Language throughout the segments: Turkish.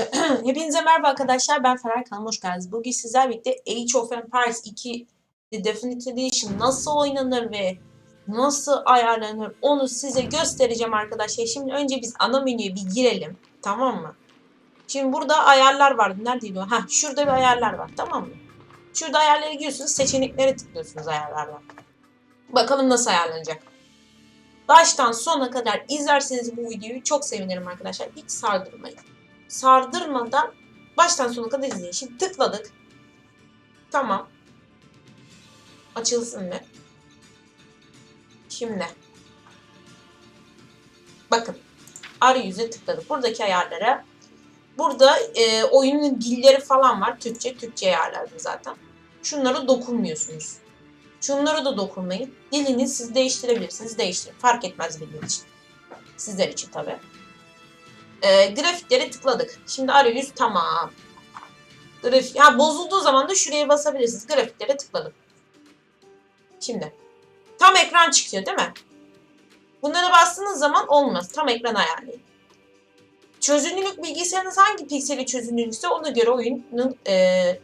Hepinize merhaba arkadaşlar. Ben Ferhat kanalıma hoş geldiniz. Bugün sizlerle birlikte Age of Empires 2 The Definitive Edition nasıl oynanır ve nasıl ayarlanır onu size göstereceğim arkadaşlar. Şimdi önce biz ana menüye bir girelim. Tamam mı? Şimdi burada ayarlar vardı. Neredeydi o? Ha, şurada bir ayarlar var. Tamam mı? Şurada ayarlara giriyorsunuz. Seçeneklere tıklıyorsunuz ayarlardan. Bakalım nasıl ayarlanacak. Baştan sona kadar izlerseniz bu videoyu çok sevinirim arkadaşlar. Hiç sardırmayın sardırmadan baştan sona kadar izleyin. Şimdi tıkladık. Tamam. Açılsın mı? Şimdi. Bakın. Arayüze tıkladık. Buradaki ayarlara. Burada e, oyunun dilleri falan var. Türkçe, Türkçe ayarladım zaten. Şunlara dokunmuyorsunuz. Şunlara da dokunmayın. Dilini siz değiştirebilirsiniz. Değiştirin. Fark etmez benim için. Sizler için tabii. E, grafiklere tıkladık. Şimdi arayüz tamam. Grafik, ha bozulduğu zaman da şuraya basabilirsiniz. Grafiklere tıkladım. Şimdi. Tam ekran çıkıyor değil mi? Bunlara bastığınız zaman olmaz. Tam ekran ayarlayın. Çözünürlük bilgisayarınız hangi pikseli çözünürlükse ona göre oyunun e,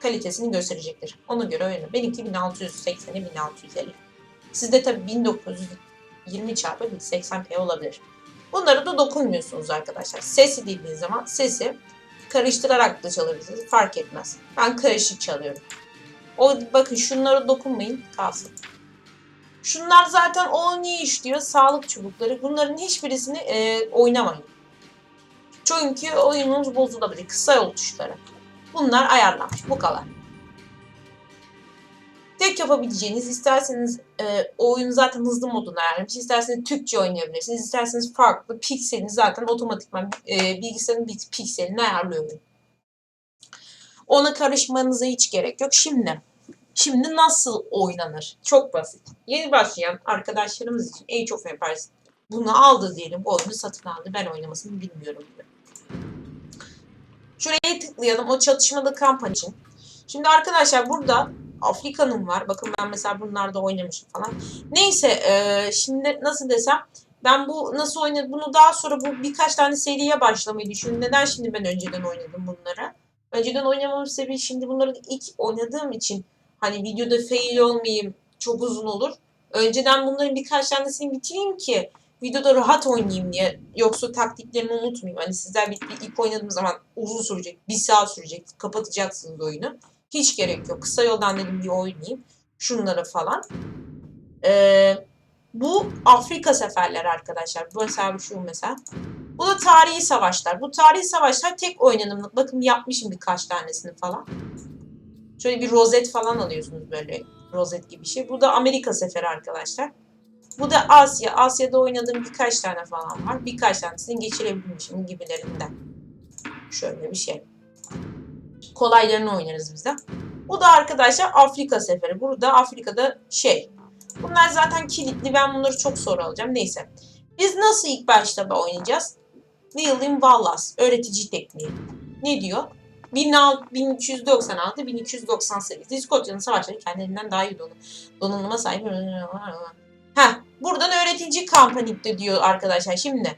kalitesini gösterecektir. Ona göre oyunu. Benimki 1680'e 1650. Sizde tabii 1920 çarpı 1080p olabilir. Bunlara da dokunmuyorsunuz arkadaşlar. Sesi dediğiniz zaman sesi karıştırarak da çalabilirsiniz. Fark etmez. Ben karışık çalıyorum. O bakın şunlara dokunmayın kalsın. Şunlar zaten o niye işliyor? Sağlık çubukları. Bunların hiçbirisini e, oynamayın. Çünkü oyununuz bozulabilir. Kısa yol tuşları. Bunlar ayarlanmış. Bu kadar. Tek yapabileceğiniz isterseniz e, o oyunu zaten hızlı moduna ayarlamış. İsterseniz Türkçe oynayabilirsiniz. İsterseniz farklı pikselini zaten otomatikman e, bilgisayarın pikselini ayarlıyor. oyun. Ona karışmanıza hiç gerek yok. Şimdi şimdi nasıl oynanır? Çok basit. Yeni başlayan arkadaşlarımız için Age of Empires bunu aldı diyelim. Bu oyunu satın aldı. Ben oynamasını bilmiyorum. diyor. Şuraya tıklayalım. O çatışmalı kampanya için. Şimdi arkadaşlar burada Afrika'nın var. Bakın ben mesela bunlarda oynamışım falan. Neyse e, şimdi nasıl desem ben bu nasıl oynadım bunu daha sonra bu birkaç tane seriye başlamayı düşündüm. Neden şimdi ben önceden oynadım bunları? Önceden oynamamın sebebi şimdi bunları ilk oynadığım için hani videoda fail olmayayım çok uzun olur. Önceden bunların birkaç tanesini bitireyim ki videoda rahat oynayayım diye. Yoksa taktiklerimi unutmayayım. Hani sizler bir, bir ilk oynadığım zaman uzun sürecek. Bir saat sürecek. Kapatacaksınız oyunu. Hiç gerek yok. Kısa yoldan dedim bir oynayayım. Şunları falan. Ee, bu Afrika seferleri arkadaşlar. Bu mesela şu mesela. Bu da tarihi savaşlar. Bu tarihi savaşlar tek oynanımlık. Bakın yapmışım birkaç tanesini falan. Şöyle bir rozet falan alıyorsunuz böyle. Rozet gibi bir şey. Bu da Amerika seferi arkadaşlar. Bu da Asya. Asya'da oynadığım birkaç tane falan var. Birkaç tanesini geçirebilmişim gibilerinden. Şöyle bir şey kolaylarını oynarız biz de. Bu da arkadaşlar Afrika seferi. Burada Afrika'da şey. Bunlar zaten kilitli. Ben bunları çok sonra alacağım. Neyse. Biz nasıl ilk başta oynayacağız? William Wallace. Öğretici tekniği. Ne diyor? 1396-1298. İskoçya'nın savaşları kendilerinden daha iyi donanım, donanıma sahip. Heh, buradan öğretici kampanipte diyor arkadaşlar. Şimdi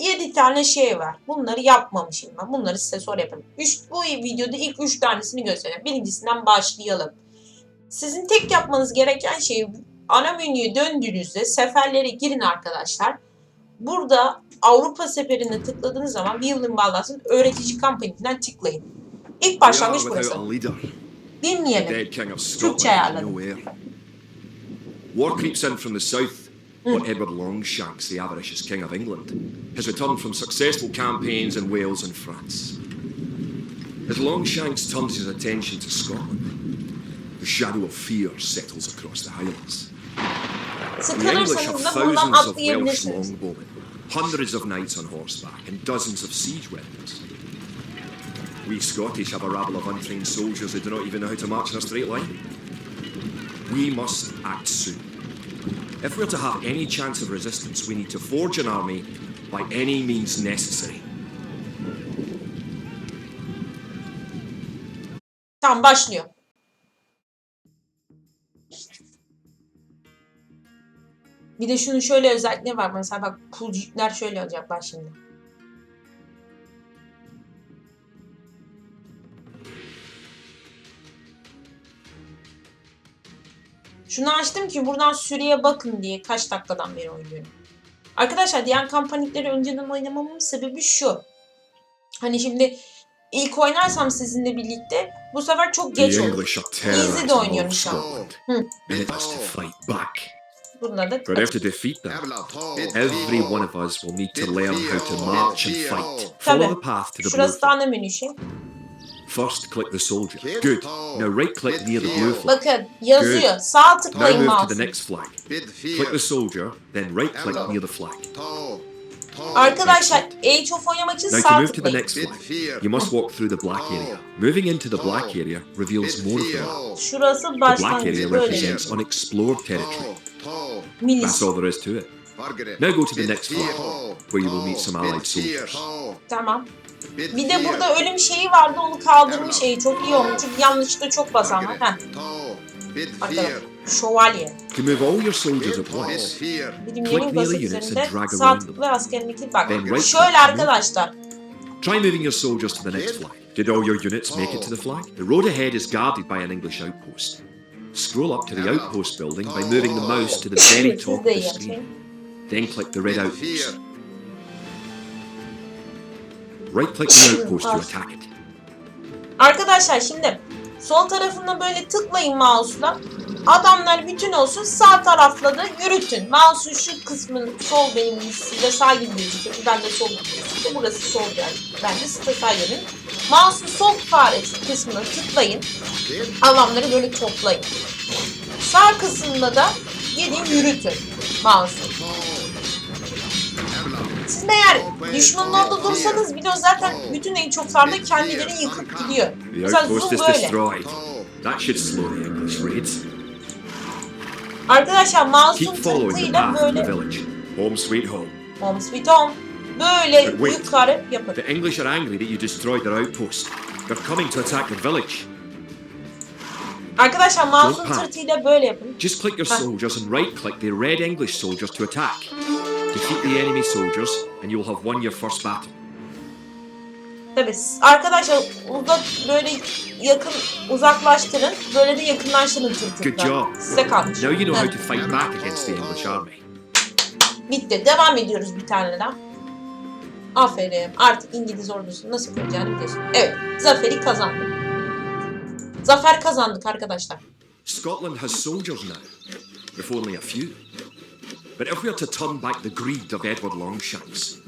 7 tane şey var. Bunları yapmamışım ben. Bunları size sonra yaparım. Üç, bu videoda ilk 3 tanesini göstereceğim. Birincisinden başlayalım. Sizin tek yapmanız gereken şey ana menüye döndüğünüzde seferlere girin arkadaşlar. Burada Avrupa seferine tıkladığınız zaman William Wallace'ın öğretici kampanyasından tıklayın. İlk başlangıç burası. Dinleyelim. Türkçe ayarladım. War creeps in from the south when Edward Longshanks, the avaricious king of England, has returned from successful campaigns in Wales and France. As Longshanks turns his attention to Scotland, the shadow of fear settles across the Highlands. The English have thousands of Welsh longbowmen, hundreds of knights on horseback, and dozens of siege weapons. We Scottish have a rabble of untrained soldiers who do not even know how to march in a straight line. We must act soon. If we're to have any chance of resistance, we need to forge an army by any means necessary. Tamam başlıyor. Bir de şunun şöyle özellikleri var. Mesela bak pulcuklar şöyle olacak bak. Şunu açtım ki buradan süreye bakın diye kaç dakikadan beri oynuyorum. Arkadaşlar diğer kampanikleri önceden oynamamın sebebi şu. Hani şimdi ilk oynarsam sizinle birlikte bu sefer çok geç olur. Easy de oynuyorum şu an. Hı. Bunda da us to defeat them, every one of us will need to learn how to march and fight. Follow the path to the Şurası da ana menü şey. First, click the soldier. Good. Now right click near the blue flag. Bakın yazıyor. Sağ Now tıklayın move to the mouse'u. next flag. Click the soldier, then right click near the flag. Arkadaşlar Age of oynamak için Now to sağ move to the tıklayın. next flag, you must walk through the black area. Moving into the black area reveals more of the map. Şurası The black başlangıç area böyle. represents unexplored territory. Milis. That's all there is to it. Now go to the next flag, where you will meet some allied soldiers. Tamam. Bir de burada ölüm şeyi vardı onu kaldırmış şeyi çok iyi olmuş. Çünkü yanlışlıkla çok basan var. Heh. Arkadaşlar. Şövalye. To move all your soldiers at once, Birimlerin basit üzerinde and drag sağ around tıkla askerindeki bak. Then right Şöyle arkadaşlar. try moving your soldiers to the next flag. Did all your units make it to the flag? The road ahead is guarded by an English outpost. Scroll up to the outpost building by moving the mouse to the very top of the screen. Then click the red outpost. Right click the outpost to attack it. Arkadaşlar şimdi sol tarafına böyle tıklayın mouse'la. Adamlar bütün olsun sağ tarafla da yürütün. Mouse'un şu kısmını sol benim size sağ gibi gözüküyor. Ben de sol gibi gözüküyor. Burası sol yani. Ben de size sağ görün. Mouse'un sol faresi kısmını tıklayın. Adamları böyle toplayın. Sağ kısmında da gidin yürütün mouse'u. Eğer düşmanın orada dursanız bile zaten bütün en çok sarda kendileri yıkıp gidiyor. The Mesela outpost is böyle. destroyed. That should slow the English raids. Arkadaşlar Keep following the tırtıyla path to the böyle village. Home sweet home. home sweet home böyle wait. yukarı yapın. The English are angry that you destroyed their outpost. They're coming to attack the village. Arkadaşlar mouse'un Don't tırtıyla böyle yapın. Just click your Huh. soldiers and right click the red English soldiers to attack. Defeat the enemy soldiers and you'll have won your first battle. Tabii arkadaşlar uzak böyle yakın uzaklaştırın. Böyle de yakınlaştırın Good tırtıkla. job. Size kalmış. Now you know how to fight back against the English army. Bitti. Devam ediyoruz bir tane daha. Aferin. Artık İngiliz ordusu nasıl kuracağını biliyorsun. Evet. Zaferi kazandık. Zafer kazandık arkadaşlar. Scotland has soldiers now, if only a few. But if we are to turn back the greed of Edward Longshanks,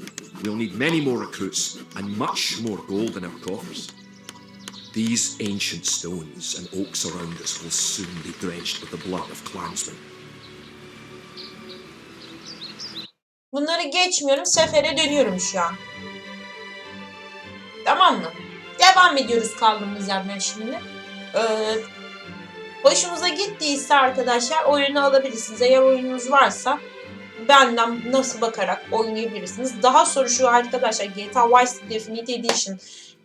we'll need many more recruits and much more gold in our coffers. These ancient stones and oaks around us will soon be drenched with the blood of clansmen. Bunları geçmiyorum. Sefere dönüyorum şu an. Tamam mı? Devam ediyoruz kaldığımız yerden şimdi. Ee, hoşunuza gittiyse arkadaşlar oyunu alabilirsiniz. Eğer oyununuz varsa benden nasıl bakarak oynayabilirsiniz. Daha sonra şu arkadaşlar GTA Vice City Definitive Edition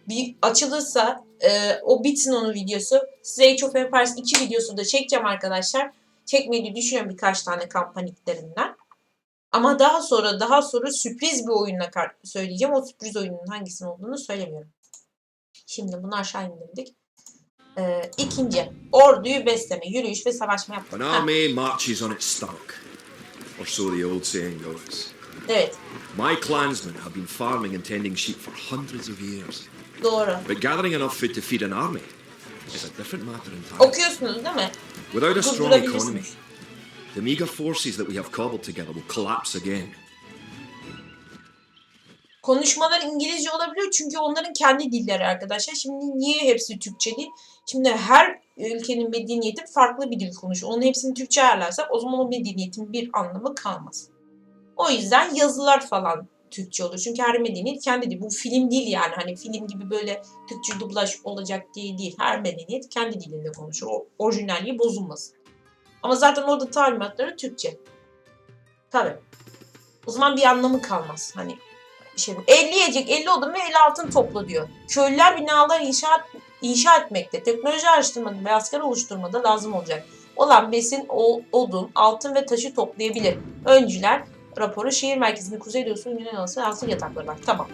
bir açılırsa e, o bitsin onun videosu. Size Age of Empires 2 videosu da çekeceğim arkadaşlar. Çekmeyi düşünüyorum birkaç tane kampaniklerinden. Ama daha sonra daha sonra sürpriz bir oyunla söyleyeceğim. O sürpriz oyunun hangisinin olduğunu söylemiyorum. Şimdi bunu aşağı indirdik. Ee, ikinci, orduyu besleme, yürüyüş ve savaşma yapmak. An army marches on its stomach, or so the old saying goes. evet, My clansmen have been farming and tending sheep for hundreds of years. doğru. But gathering enough food to feed an army is a different matter entirely. Okuyorsunuz değil mi? Without a strong economy, the meager forces that we have cobbled together will collapse again. Konuşmalar İngilizce olabiliyor çünkü onların kendi dilleri arkadaşlar. Şimdi niye hepsi Türkçe değil? Şimdi her ülkenin medeniyeti farklı bir dil konuşuyor. Onun hepsini Türkçe ayarlarsak o zaman o medeniyetin bir anlamı kalmaz. O yüzden yazılar falan Türkçe olur. Çünkü her medeniyet kendi dili. Bu film değil yani. Hani film gibi böyle Türkçe dublaj olacak diye değil. Her medeniyet kendi dilinde konuşur. O orijinalliği bozulmasın. Ama zaten orada talimatları Türkçe. Tabii. O zaman bir anlamı kalmaz. Hani şey, 50 yiyecek 50 odun ve 50 altın topla diyor. Köylüler binalar inşa, inşa etmekte, teknoloji araştırmada ve asker oluşturmada lazım olacak. Olan besin, odun, altın ve taşı toplayabilir. Öncüler raporu şehir merkezinde kuzeydoğusu Güney Anası hasıl yatakları var. Tamam.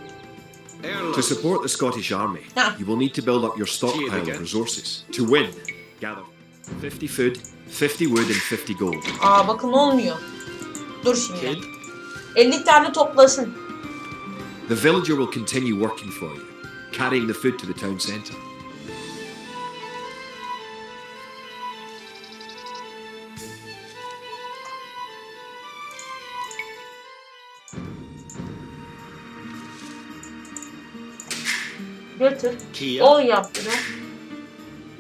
To support the Scottish Army, Ah. you will need to build up your stockpile of resources. To win, gather 50 food, 50 wood and 50 gold. Aa bakın olmuyor. Dur şimdi. Kid, 50 tane toplasın. The villager will continue working for you, carrying the food to the town centre. Götür. Kia, O yaptı da.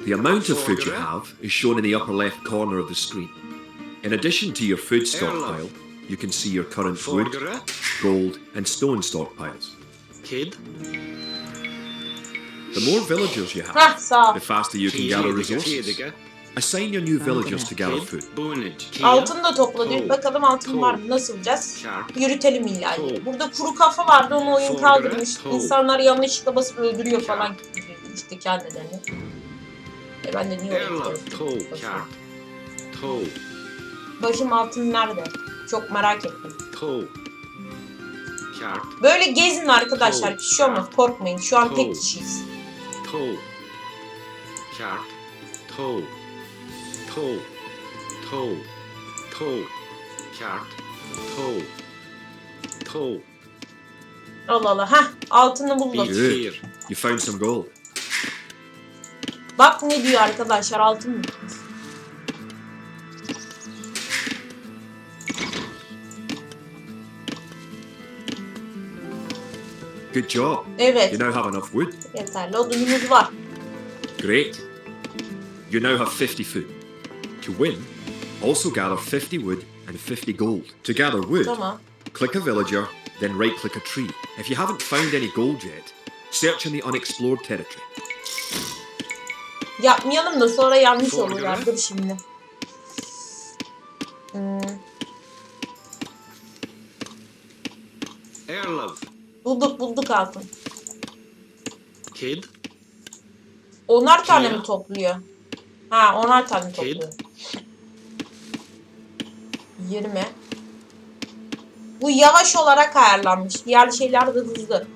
The amount of food you have is shown in the upper left corner of the screen. In addition to your food stockpile, you can see your current wood, Forgere, gold, and stone stockpiles. Kid, The more villagers you have, the faster you can gather resources. Assign your new villagers to gather food. Altın da topladı. Kol. Bakalım altın var mı? Nasıl bulacağız? Yürütelim illa. Burada kuru kafa vardı onu oyun kaldırmış. İnsanlar yanlışlıkla basıp öldürüyor falan işte kendilerini. E ben de niye oraya Toe, Bakayım altın nerede? Çok merak ettim. Böyle gezin arkadaşlar. Bir şey olmaz. Korkmayın. Şu an tek kişiyiz. Toe, Kart, Toe, Toe, Toe, Toe, Kart, Toe, Toe, Allah Allah. Heh altını buldum. Good. You found some gold. Bak ne diyor arkadaşlar altın mı? Good job. Evet. You now have enough wood. Yeterli odunumuz var. Great. You now have 50 food. To win, also gather 50 wood and 50 gold. To gather wood, click a villager, then right click a tree. If you haven't found any gold yet, search in the unexplored territory. Yapmayalım da sonra yanlış Sonra olurlar. göre. Dur şimdi. Hmm, Erlov, bulduk bulduk altın. Kid, Onar tane mi topluyor? Ha onar tane topluyor. 20. Bu yavaş olarak ayarlanmış. Diğer şeyler de hızlı.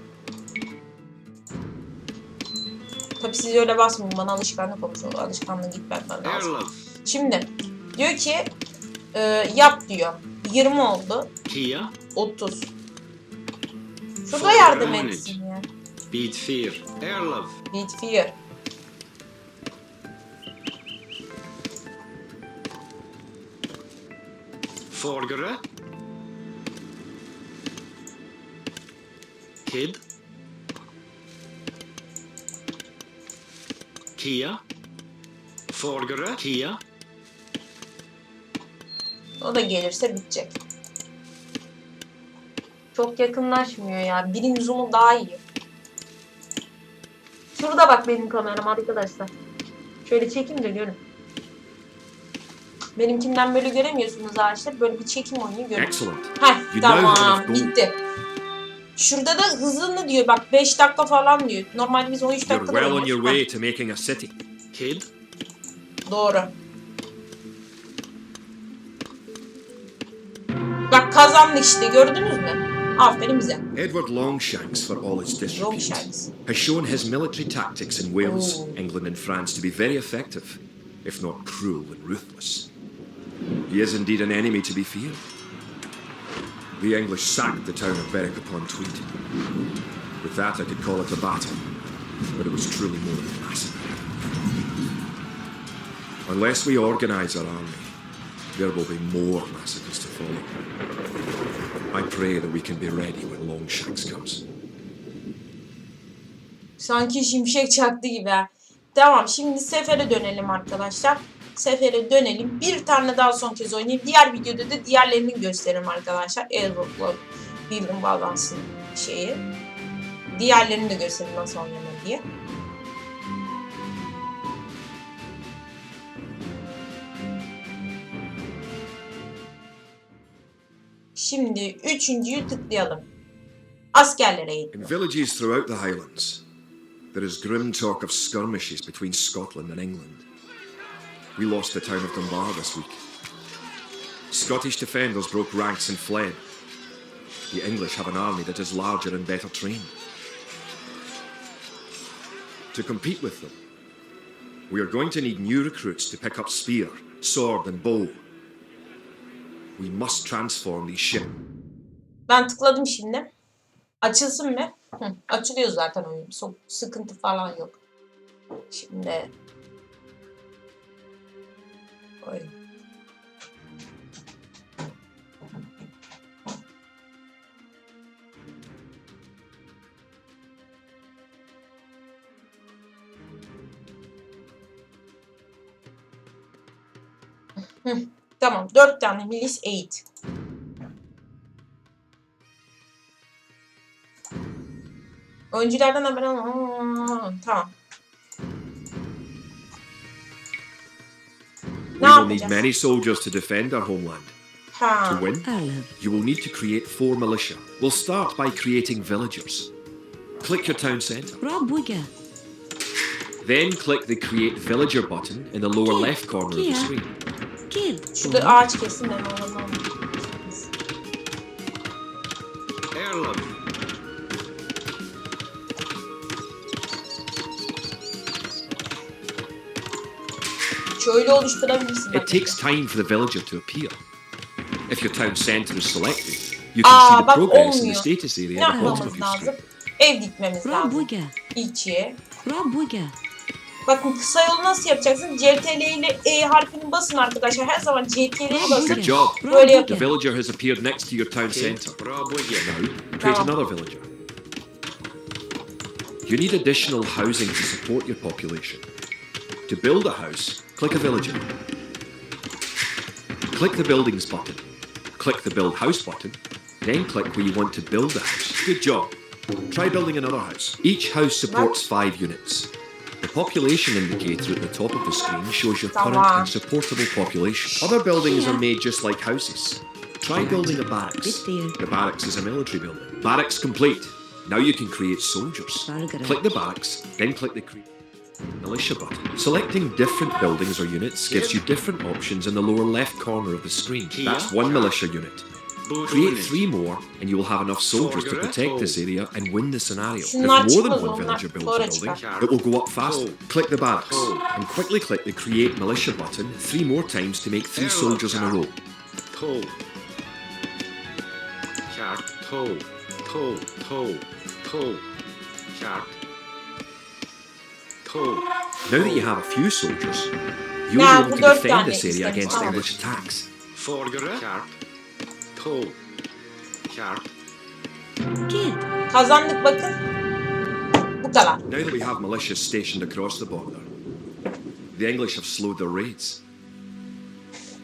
Tabi siz öyle basmayın. Bana alışkanlık olmuş. Alışkanlığı gitmeden lazım. Şimdi diyor ki e, yap diyor. 20 oldu. Kia, 30. Şurada yardım etsin ya. Beat Fear, Erlov, Beat Fear. Forgere, Kid, Kia, Forgere, Kia, O da gelirse bitecek. Çok yakınlaşmıyor ya. Birinci zoom'u daha iyi. Şurada bak benim kameram arkadaşlar. Şöyle çekeyim de görün. Benimkinden böyle göremiyorsunuz ağaçlar. Böyle bir çekim oyunu. Excellent. Heh tamam bitti. Şurada da hızını diyor bak 5 dakika falan diyor. Normalde biz 13 You're dakikada well on your way to making a city. Kid, Doğru. Bak kazandık işte gördünüz mü? Aferin bize. Edward Longshanks, for all his disrepute, Longshanks. has shown his military tactics in Wales, Oh. England, and France to be very effective, if not cruel and ruthless. He is indeed an enemy to be feared. The English sacked the town of Berwick upon Tweed. With that, I could call it a battle, but it was truly more than a massacre. Unless we organise our army, there will be more massacres to follow. I pray that we can be ready when Longshanks comes. Sanki şimşek çaktı gibi. Tamam şimdi sefere dönelim arkadaşlar. Sefere dönelim. Bir tane daha son kez oynayayım. Diğer videoda da diğerlerini gösteririm arkadaşlar. Airlock'la bildim bağlansın şeyi. Diğerlerini de gösteririm nasıl oynanır diye. Şimdi üçüncüyü tıklayalım. Askerlere git. In villages throughout the Highlands, there is grim talk of skirmishes between Scotland and England. We lost the town of Dunbar this week. Scottish defenders broke ranks and fled. The English have an army that is larger and better trained. To compete with them, we are going to need new recruits to pick up spear, sword, and bow. We must transform these ships. Ben tıkladım şimdi. Açılsın mı? Hı, açılıyor zaten oyun. Sıkıntı falan yok. Şimdi Oy. Tamam. Dört tane milis eğit. Oyunculardan haber al. Tamam. We will need many soldiers to defend our homeland. Ha. To win, Olive. you will need to create four militia. We'll start by creating villagers. Click your town centre. Then click the Create Villager button in the lower left corner of the Kia. screen. Şöyle oluşturabilirsin. It takes time for the villager to appear. If your town centre is selected, you can Aa, see the bak progress in the status area at the bottom of your screen. lazım? Ev dikmemiz lazım. İçi. Bakın kısa yolu nasıl yapacaksın? CTRL ile E harfini basın arkadaşlar. Her zaman CTRL'ye basın. Good job. Böyle The yapın. Villager has appeared next to your town. Rob Wigger. Now, create Tamam. another villager. You need additional housing to support your population. To build a house, click a villager. Click the buildings button. Click the build house button. Then click where you want to build the house. Good job. Try building another house. Each house supports five units. The population indicator at the top of the screen shows your current and supportable population. Other buildings are made just like houses. Try building a barracks. The barracks is a military building. Barracks complete. Now you can create soldiers. Click the barracks, then click the create militia button. Selecting different buildings or units gives you different options in the lower left corner of the screen. That's one militia unit. Create three more, and you will have enough soldiers to protect this area and win the scenario. If more than one villager builds a building, it will go up faster. Click the barracks, and quickly click the Create Militia button three more times to make three soldiers in a row. Toe. Shark. Toe. Toe. Toe. Toe. Shark. Toe. Now that you have a few soldiers, you'll Ya, be able to defend tane this area against oh. tamam. English attacks. Forgere. Shark. Toe. Shark. Kid. Kazandık bakın. Bu kadar. Now that we have militias stationed across the border, the English have slowed their raids.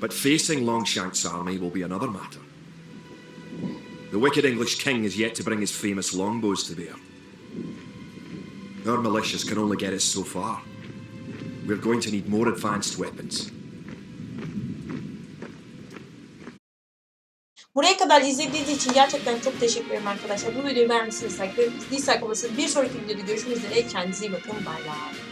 But facing Longshank's army will be another matter. The wicked English king is yet to bring his famous longbows to bear. Our militias can only get us so far. We're going to need more advanced weapons. Buraya kadar izlediğiniz için gerçekten çok teşekkür ederim arkadaşlar. Bu videoyu beğenmişsiniz. Dislike basın. Bir sonraki videoda görüşmek üzere. Kendinize iyi bakın. Bay bay.